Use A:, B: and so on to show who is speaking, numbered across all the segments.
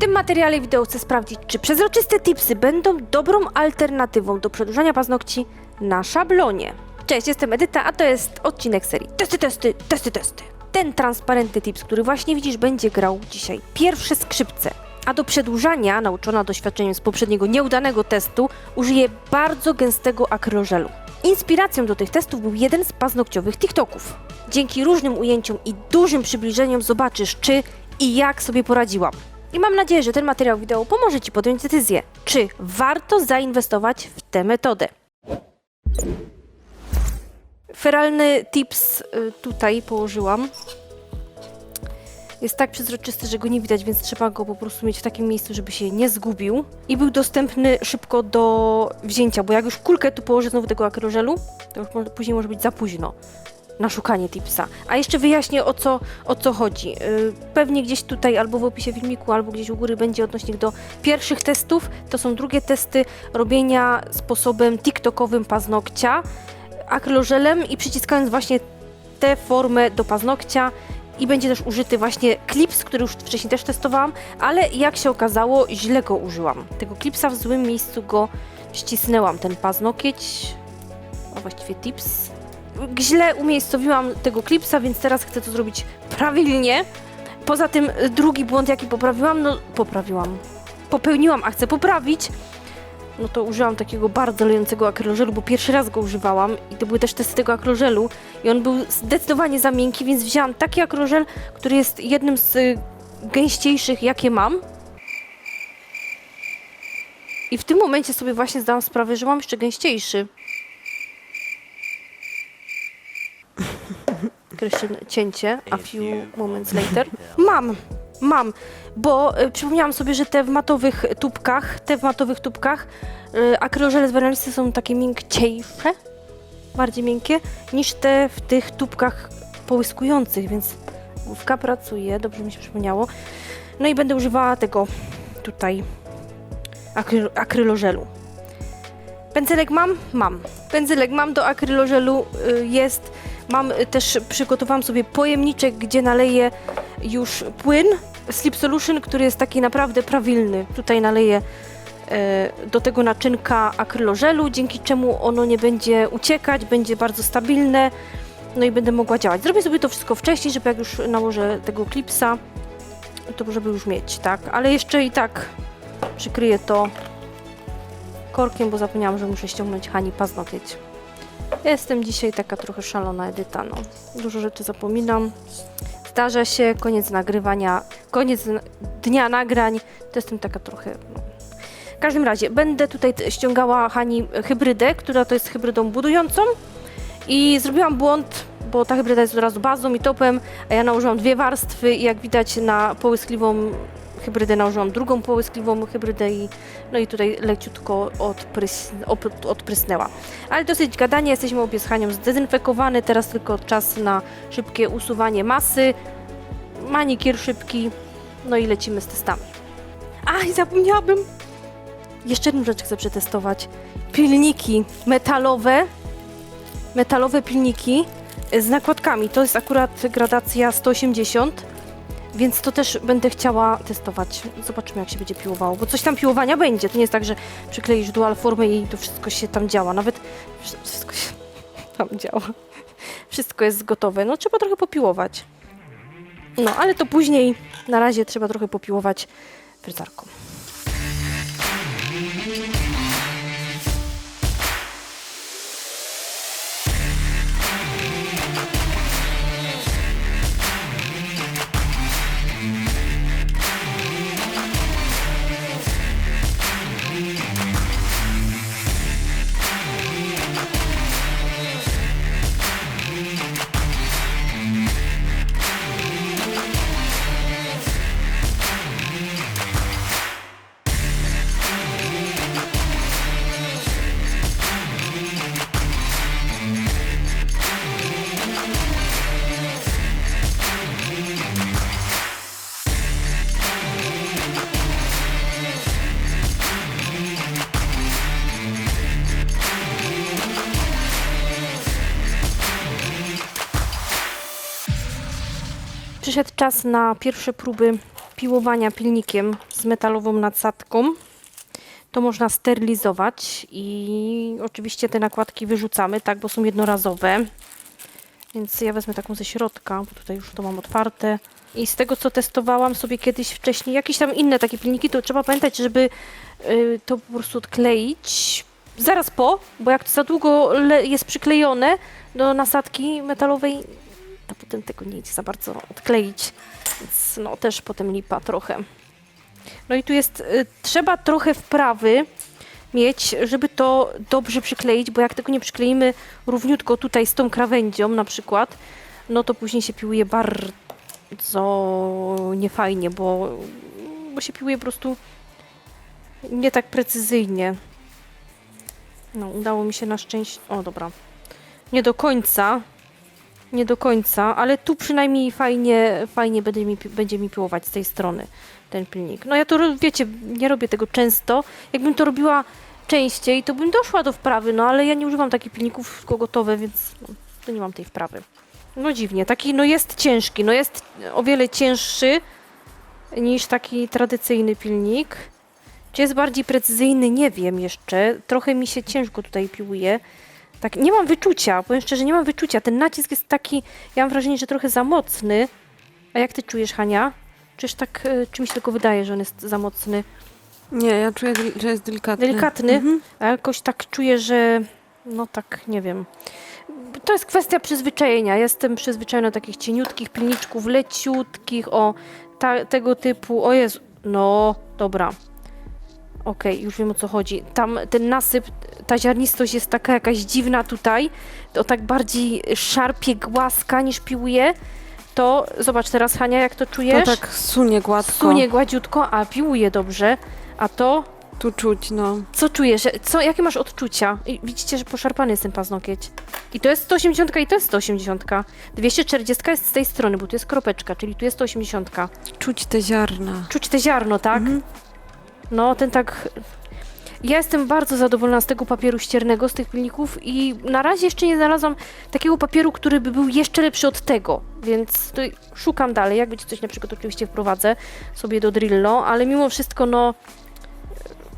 A: tym materiale wideo chcę sprawdzić, czy przezroczyste tipsy będą dobrą alternatywą do przedłużania paznokci na szablonie. Cześć, jestem Edyta, a to jest odcinek serii Testy, testy, testy, testy. Ten transparentny tips, który właśnie widzisz, będzie grał dzisiaj pierwsze skrzypce. A do przedłużania, nauczona doświadczeniem z poprzedniego nieudanego testu, użyję bardzo gęstego akrylożelu. Inspiracją do tych testów był jeden z paznokciowych TikToków. Dzięki różnym ujęciom i dużym przybliżeniom zobaczysz, czy i jak sobie poradziłam. I mam nadzieję, że ten materiał wideo pomoże Ci podjąć decyzję, czy warto zainwestować w tę metodę. Feralny tips y, tutaj położyłam. Jest tak przezroczysty, że go nie widać, więc trzeba go po prostu mieć w takim miejscu, żeby się nie zgubił. I był dostępny szybko do wzięcia, bo jak już kulkę tu położę znowu tego akrylożelu, to już później może być za późno na szukanie tipsa. A jeszcze wyjaśnię o co, o co chodzi. Yy, Pewnie gdzieś tutaj albo w opisie filmiku, albo gdzieś u góry będzie odnośnik do pierwszych testów. To są drugie testy robienia sposobem TikTokowym paznokcia, akrylożelem i przyciskając właśnie tę formę do paznokcia i będzie też użyty właśnie klips, który już wcześniej też testowałam, ale jak się okazało, źle go użyłam. Tego klipsa w złym miejscu go ścisnęłam, ten paznokieć, a właściwie tips. Źle umiejscowiłam tego klipsa, więc teraz chcę to zrobić prawilnie. Poza tym y, drugi błąd, jaki poprawiłam, no poprawiłam. Popełniłam, a chcę poprawić. No to użyłam takiego bardzo lejącego akrylożelu, bo pierwszy raz go używałam i to były też testy tego akrylożelu i on był zdecydowanie za miękki, więc wzięłam taki akrylożel, który jest jednym z y, gęściejszych, jakie mam. I w tym momencie sobie właśnie zdałam sprawę, że mam jeszcze gęściejszy. Cięcie, a few moments later. Mam, mam, bo y, przypomniałam sobie, że te w matowych tubkach, te w matowych tubkach y, akrylożele z Vanalisty są takie miękciejsze, bardziej miękkie, niż te w tych tubkach połyskujących, więc główka pracuje, dobrze mi się przypomniało. No i będę używała tego tutaj akry, akrylożelu. Pędzelek mam? Mam. Pędzelek mam do akrylożelu, y, jest. Mam y, też, przygotowałam sobie pojemniczek, gdzie naleję już płyn Sleep Solution, który jest taki naprawdę prawilny. Tutaj naleję e, do tego naczynka akrylożelu, dzięki czemu ono nie będzie uciekać, będzie bardzo stabilne, no i będę mogła działać. Zrobię sobie to wszystko wcześniej, żeby jak już nałożę tego klipsa, to żeby już mieć, tak? Ale jeszcze i tak przykryję to korkiem, bo zapomniałam, że muszę ściągnąć Hani paznokieć. Jestem dzisiaj taka trochę szalona Edyta, no. Dużo rzeczy zapominam. Zdarza się, koniec nagrywania, koniec dnia nagrań, to jestem taka trochę... No. W każdym razie, będę tutaj ściągała Hani hybrydę, która to jest hybrydą budującą i zrobiłam błąd, bo ta hybryda jest od razu bazą i topem, a ja nałożyłam dwie warstwy i jak widać na połyskliwą hybrydę nałożyłam drugą połyskliwą hybrydę i no i tutaj leciutko odprysnęła. Ale dosyć gadanie, jesteśmy obie z zdezynfekowane, teraz tylko czas na szybkie usuwanie masy, manikier szybki, no i lecimy z testami. A, i zapomniałabym! Jeszcze jedną rzecz chcę przetestować. Pilniki metalowe, metalowe pilniki z nakładkami. To jest akurat gradacja 180, więc to też będę chciała testować. Zobaczymy, jak się będzie piłowało, bo coś tam piłowania będzie. To nie jest tak, że przykleisz dual formę i to wszystko się tam działa. Nawet wszystko się tam działa. Wszystko jest gotowe. No trzeba trochę popiłować. No, ale to później. Na razie trzeba trochę popiłować fryzarką. Przyszedł czas na pierwsze próby piłowania pilnikiem z metalową nadsadką, to można sterylizować i oczywiście te nakładki wyrzucamy, tak, bo są jednorazowe. Więc ja wezmę taką ze środka, bo tutaj już to mam otwarte. I z tego, co testowałam sobie kiedyś wcześniej, jakieś tam inne takie pilniki, to trzeba pamiętać, żeby y, to po prostu odkleić zaraz po, bo jak to za długo jest przyklejone do nasadki metalowej, potem tego nie idzie za bardzo odkleić. Więc no też potem lipa trochę. No i tu jest, y, trzeba trochę wprawy mieć, żeby to dobrze przykleić, bo jak tego nie przykleimy równiutko tutaj z tą krawędzią na przykład, no to później się piłuje bardzo niefajnie, bo, bo się piłuje po prostu nie tak precyzyjnie. No, udało mi się na szczęście. O, dobra. Nie do końca. Nie do końca, ale tu przynajmniej fajnie, fajnie będzie mi, będzie mi piłować z tej strony ten pilnik. No ja to, wiecie, nie robię tego często. Jakbym to robiła częściej, to bym doszła do wprawy, no ale ja nie używam takich pilników gotowe, więc no, to nie mam tej wprawy. No dziwnie, taki no jest ciężki, no jest o wiele cięższy niż taki tradycyjny pilnik. Czy jest bardziej precyzyjny? Nie wiem jeszcze. Trochę mi się ciężko tutaj piłuje. Tak, nie mam wyczucia, powiem szczerze, nie mam wyczucia. Ten nacisk jest taki, ja mam wrażenie, że trochę za mocny. A jak ty czujesz, Hania? Czyż tak, y, czy mi się tylko wydaje, że on jest za mocny?
B: Nie, ja czuję, że jest delikatny.
A: Delikatny?
B: Mhm.
A: A jakoś tak czuję, że no tak, nie wiem. To jest kwestia przyzwyczajenia. Jestem przyzwyczajona do takich cieniutkich pilniczków, leciutkich, o ta, tego typu. O Jezu, no dobra. Okej, już wiem o co chodzi. Tam ten nasyp, ta ziarnistość jest taka jakaś dziwna tutaj. To tak bardziej szarpie, głaska niż piłuje. To zobacz teraz, Hania, jak to czujesz?
B: To tak sunie gładko.
A: Sunie gładziutko, a piłuje dobrze. A to
B: Tu czuć, no.
A: co czujesz? Co, jakie masz odczucia? I widzicie, że poszarpany jest ten paznokieć. I to jest 180 i to jest 180. 240 jest z tej strony, bo tu jest kropeczka, czyli tu jest 180.
B: Czuć te ziarna.
A: Czuć te ziarno, tak?
B: Mhm.
A: No, ten tak... Ja jestem bardzo zadowolona z tego papieru ściernego, z tych pilników i na razie jeszcze nie znalazłam takiego papieru, który by był jeszcze lepszy od tego, więc to szukam dalej. Jak będzie coś na przykład oczywiście wprowadzę sobie do Drillo, ale mimo wszystko no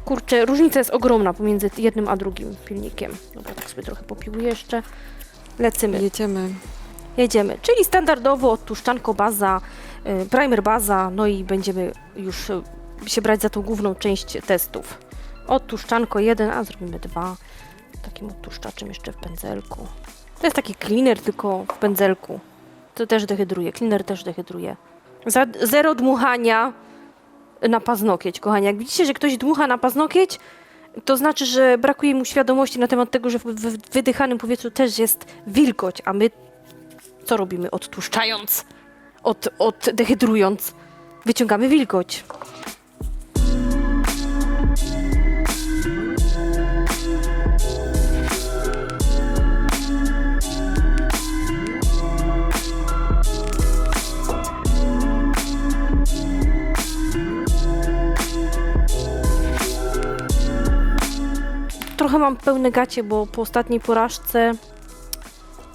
A: kurczę, różnica jest ogromna pomiędzy jednym a drugim pilnikiem. Dobra, tak sobie trochę popiłuję jeszcze. Lecymy.
B: Jedziemy.
A: Jedziemy. Czyli standardowo odtłuszczanko baza, y, primer baza, no i będziemy już y, się brać za tą główną część testów. Odtłuszczanko 1, a zrobimy dwa. Takim odtłuszczaczem jeszcze w pędzelku. To jest taki cleaner, tylko w pędzelku. To też dehydruje. Cleaner też dehydruje. Za, zero dmuchania na paznokieć, kochani. Jak widzicie, że ktoś dmucha na paznokieć, to znaczy, że brakuje mu świadomości na temat tego, że w, w wydychanym powietrzu też jest wilgoć, a my co robimy? Odtłuszczając, od, oddehydrując, wyciągamy wilgoć. Trochę mam pełne gacie, bo po ostatniej porażce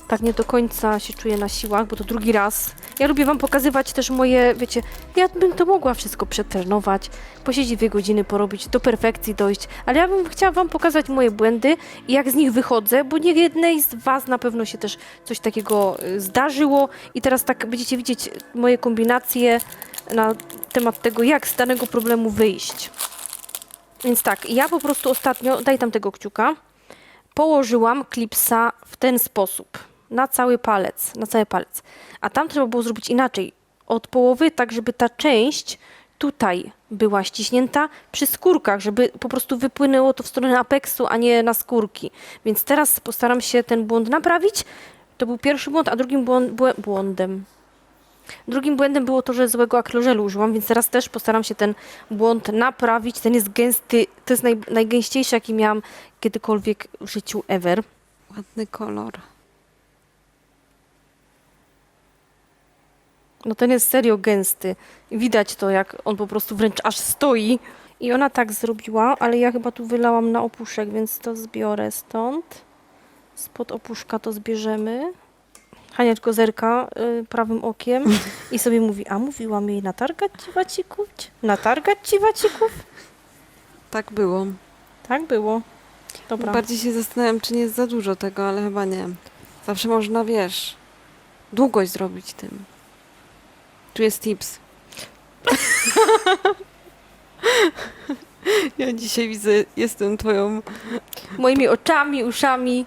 A: tak nie do końca się czuję na siłach, bo to drugi raz. Ja lubię wam pokazywać też moje, wiecie, ja bym to mogła wszystko przetrenować, posiedzieć dwie godziny, porobić, do perfekcji dojść, ale ja bym chciała wam pokazać moje błędy i jak z nich wychodzę, bo nie jednej z was na pewno się też coś takiego y, zdarzyło i teraz tak będziecie widzieć moje kombinacje na temat tego, jak z danego problemu wyjść. Więc tak, ja po prostu ostatnio, daj tam tego kciuka, położyłam klipsa w ten sposób. Na cały palec, na cały palec. A tam trzeba było zrobić inaczej. Od połowy, tak żeby ta część tutaj była ściśnięta przy skórkach, żeby po prostu wypłynęło to w stronę apeksu, a nie na skórki. Więc teraz postaram się ten błąd naprawić. To był pierwszy błąd, a drugim błąd, błę, błądem. Drugim błędem było to, że złego akrylożelu użyłam, więc teraz też postaram się ten błąd naprawić. Ten jest gęsty, to jest naj, najgęściejszy, jaki miałam kiedykolwiek w życiu ever.
B: Ładny kolor.
A: No ten jest serio gęsty. Widać to, jak on po prostu wręcz aż stoi. I ona tak zrobiła, ale ja chyba tu wylałam na opuszek, więc to zbiorę stąd. Spod opuszka to zbierzemy. Hania tylko zerka y, prawym okiem i sobie mówi, a mówiłam jej natargać ci wacików? Natargać ci wacików?
B: Tak było.
A: Tak było. Dobra.
B: Bardziej się zastanawiam, czy nie jest za dużo tego, ale chyba nie. Zawsze można, wiesz, długość zrobić tym. Tu jest tips. ja dzisiaj widzę, jestem twoją...
A: Moimi oczami, uszami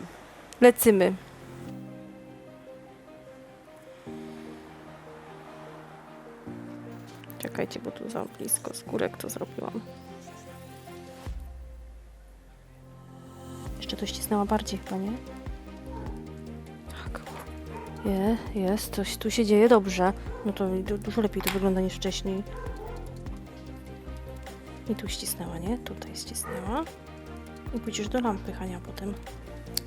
A: lecymy. Czekajcie, bo tu za blisko skórek to zrobiłam. Jeszcze to ścisnęła bardziej chyba, nie? Tak. Je, jest, coś tu się dzieje dobrze. No to du- dużo lepiej to wygląda niż wcześniej. I tu ścisnęła, nie? Tutaj ścisnęła. I pójdziesz do lampy, Hania, potem.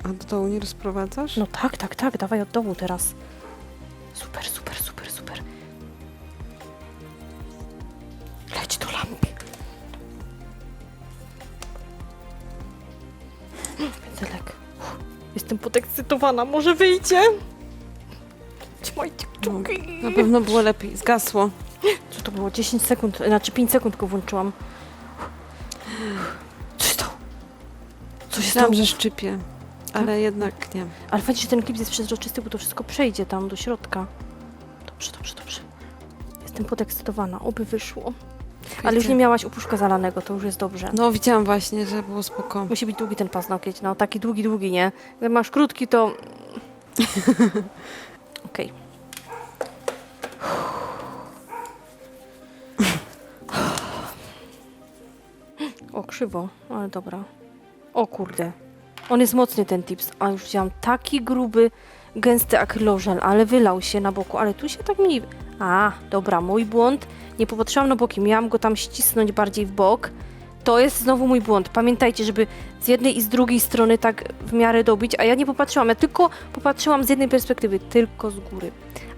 B: A do dołu nie rozprowadzasz?
A: No tak, tak, tak, dawaj od dołu teraz. Super, super, super, super. Jestem podekscytowana, może wyjdzie? Trzymajcie kciuki.
B: Na pewno było lepiej. Zgasło.
A: Co to było? 10 sekund, znaczy 5 sekund go włączyłam. Co się stało? Co się stało?
B: Myślałam, że szczypie, ale jednak nie.
A: Ale fajnie, że ten klip jest przezroczysty, bo to wszystko przejdzie tam do środka. Dobrze, dobrze, dobrze. Jestem podekscytowana, oby wyszło. Ale już nie miałaś upuszka zalanego, to już jest dobrze.
B: No widziałam właśnie, że było spoko.
A: Musi być długi ten paznokieć, no taki długi, długi, nie? Jak masz krótki, to... Okej. O, krzywo, ale dobra. O kurde. On jest mocny ten tips, a już wziąłam taki gruby, gęsty akrylożel, ale wylał się na boku, ale tu się tak mniej... A, dobra, mój błąd. Nie popatrzyłam na boki, miałam go tam ścisnąć bardziej w bok. To jest znowu mój błąd. Pamiętajcie, żeby z jednej i z drugiej strony tak w miarę dobić, a ja nie popatrzyłam, ja tylko popatrzyłam z jednej perspektywy, tylko z góry.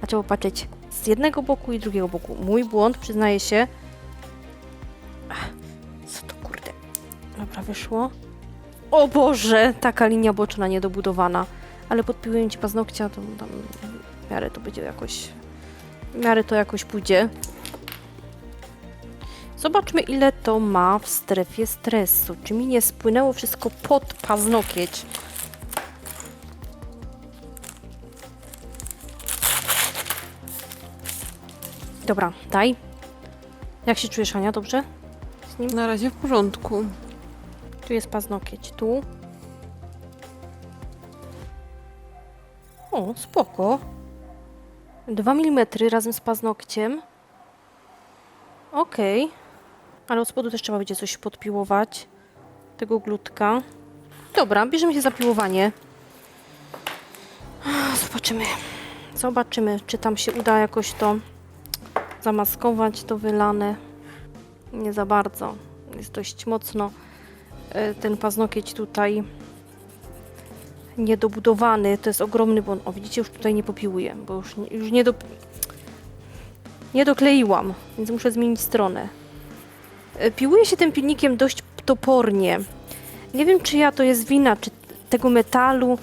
A: A trzeba popatrzeć z jednego boku i drugiego boku. Mój błąd, przyznaję się. Ach, Co to kurde? Dobra, wyszło. O Boże, taka linia boczna niedobudowana. Ale podpiłem ci paznokcia, to tam w miarę to będzie jakoś... W miarę to jakoś pójdzie. Zobaczmy, ile to ma w strefie stresu. Czy mi nie spłynęło wszystko pod paznokieć? Dobra, daj. Jak się czujesz, Ania? Dobrze?
B: Na razie w porządku.
A: Tu jest paznokieć, tu. O, spoko. 2 mm razem z paznokciem. Okej. Ale od spodu też trzeba będzie coś podpiłować. Tego glutka. Dobra, bierzemy się za piłowanie. Zobaczymy. Zobaczymy, czy tam się uda jakoś to zamaskować, to wylane. Nie za bardzo. Jest dość mocno e, ten paznokieć tutaj niedobudowany. To jest ogromny błąd. O, widzicie, już tutaj nie popiłuję, bo już, nie- już nie, do, nie dokleiłam, więc muszę zmienić stronę. E, Piłuje się tym pilnikiem dość topornie. Nie wiem, czy ja to jest wina, czy tego metalu.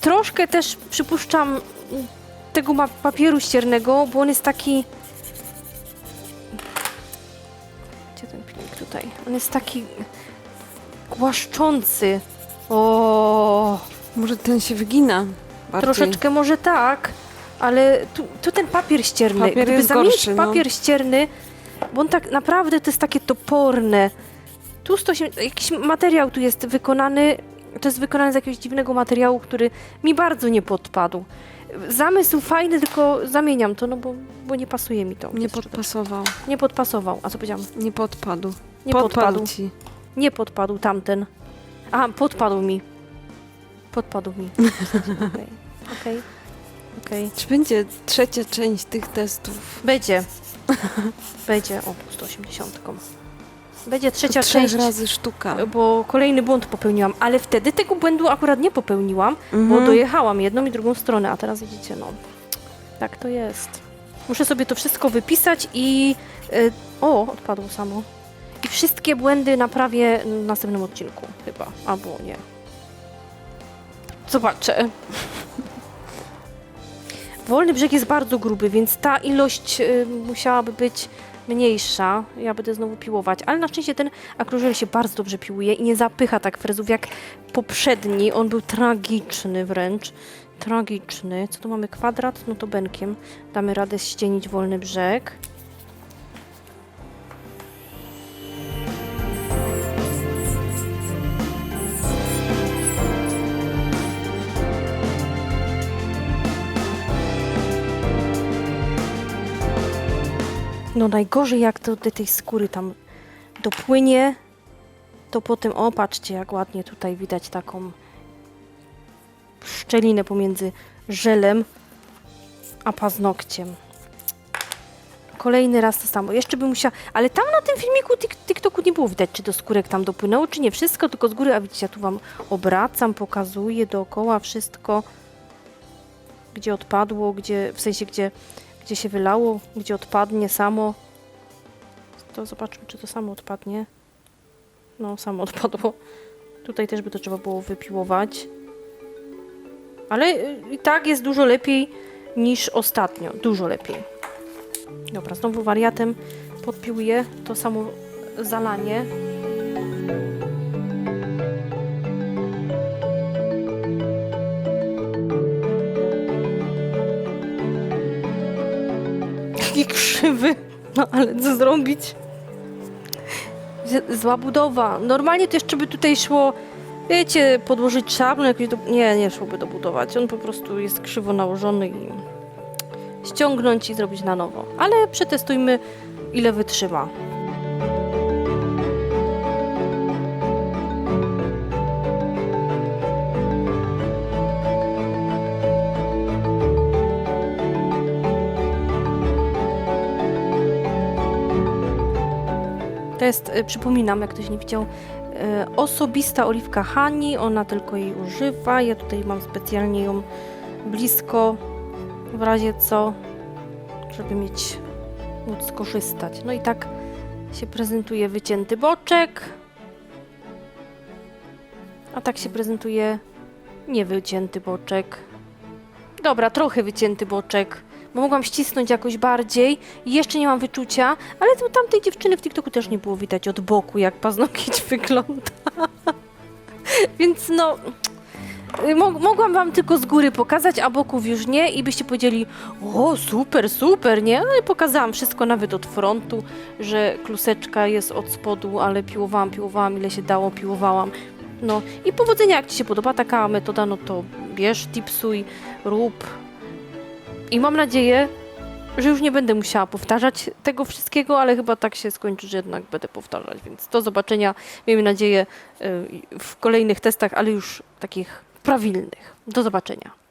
A: Troszkę też przypuszczam tego papieru ściernego, bo on jest taki... Gdzie ten pilnik tutaj? On jest taki głaszczący. O,
B: Może ten się wygina bardziej.
A: troszeczkę może tak, ale tu, tu ten papier ścierny.
B: Papier
A: Gdyby
B: jest
A: zamienić
B: gorszy, no.
A: papier ścierny, bo on tak naprawdę to jest takie toporne. Tu 180, jakiś materiał tu jest wykonany, to jest wykonane z jakiegoś dziwnego materiału, który mi bardzo nie podpadł. Zamysł fajny, tylko zamieniam to, no bo, bo nie pasuje mi to.
B: Nie
A: Jest
B: podpasował.
A: Nie podpasował. A co powiedziałam?
B: Nie podpadł.
A: Nie
B: podpadł,
A: podpadł.
B: ci.
A: Nie podpadł tamten. A, podpadł mi. Podpadł mi. Okej, okej, okej.
B: Czy będzie trzecia część tych testów?
A: Będzie. Będzie. O, 180. Będzie trzecia
B: trzech
A: część,
B: razy sztuka.
A: bo kolejny błąd popełniłam, ale wtedy tego błędu akurat nie popełniłam, bo
B: Mhm.
A: dojechałam jedną i drugą stronę, a teraz widzicie, no, tak to jest. Muszę sobie to wszystko wypisać i... Y, o, odpadło samo. I wszystkie błędy naprawię w następnym odcinku, chyba, albo nie. Zobaczę. Wolny brzeg jest bardzo gruby, więc ta ilość y, musiałaby być mniejsza. Ja będę znowu piłować, ale na szczęście ten akrożel się bardzo dobrze piłuje i nie zapycha tak frezów jak poprzedni. On był tragiczny wręcz. Tragiczny. Co tu mamy? Kwadrat? No to benkiem. Damy radę ścienić wolny brzeg. No najgorzej jak to do tej skóry tam dopłynie, to potem, o patrzcie jak ładnie tutaj widać taką szczelinę pomiędzy żelem a paznokciem. Kolejny raz to samo. Jeszcze bym musiała, ale tam na tym filmiku tik, TikToku nie było widać, czy do skórek tam dopłynęło, czy nie. Wszystko tylko z góry, a widzicie, ja tu wam obracam, pokazuję dookoła wszystko, gdzie odpadło, gdzie, w sensie, gdzie gdzie się wylało, gdzie odpadnie samo. To zobaczmy, czy to samo odpadnie. No, samo odpadło. Tutaj też by to trzeba było wypiłować. Ale y, i tak jest dużo lepiej niż ostatnio. Dużo lepiej. Dobra, znowu wariatem podpiłuję to samo zalanie. Taki krzywy. No ale co zrobić? Zła budowa. Normalnie to jeszcze by tutaj szło, wiecie, podłożyć szablon jakoś do... Nie, nie szłoby dobudować. On po prostu jest krzywo nałożony i ściągnąć i zrobić na nowo. Ale przetestujmy, ile wytrzyma. To jest, y, przypominam, jak ktoś nie widział, y, osobista oliwka Hani, ona tylko jej używa. Ja tutaj mam specjalnie ją blisko, w razie co, żeby mieć, móc skorzystać. No i tak się prezentuje wycięty boczek, a tak się prezentuje niewycięty boczek. Dobra, trochę wycięty boczek, bo mogłam ścisnąć jakoś bardziej i jeszcze nie mam wyczucia, ale tu tamtej dziewczyny w TikToku też nie było widać od boku, jak paznokieć wygląda. Więc no, y, mo- mogłam wam tylko z góry pokazać, a boków już nie i byście powiedzieli, o super, super, nie? Ale pokazałam wszystko nawet od frontu, że kluseczka jest od spodu, ale piłowałam, piłowałam, ile się dało, piłowałam. No i powodzenia, jak Ci się podoba taka metoda, no to bierz, tipsuj, rób. I mam nadzieję, że już nie będę musiała powtarzać tego wszystkiego, ale chyba tak się skończy, że jednak będę powtarzać. Więc do zobaczenia, miejmy nadzieję, y, w kolejnych testach, ale już takich prawilnych. Do zobaczenia.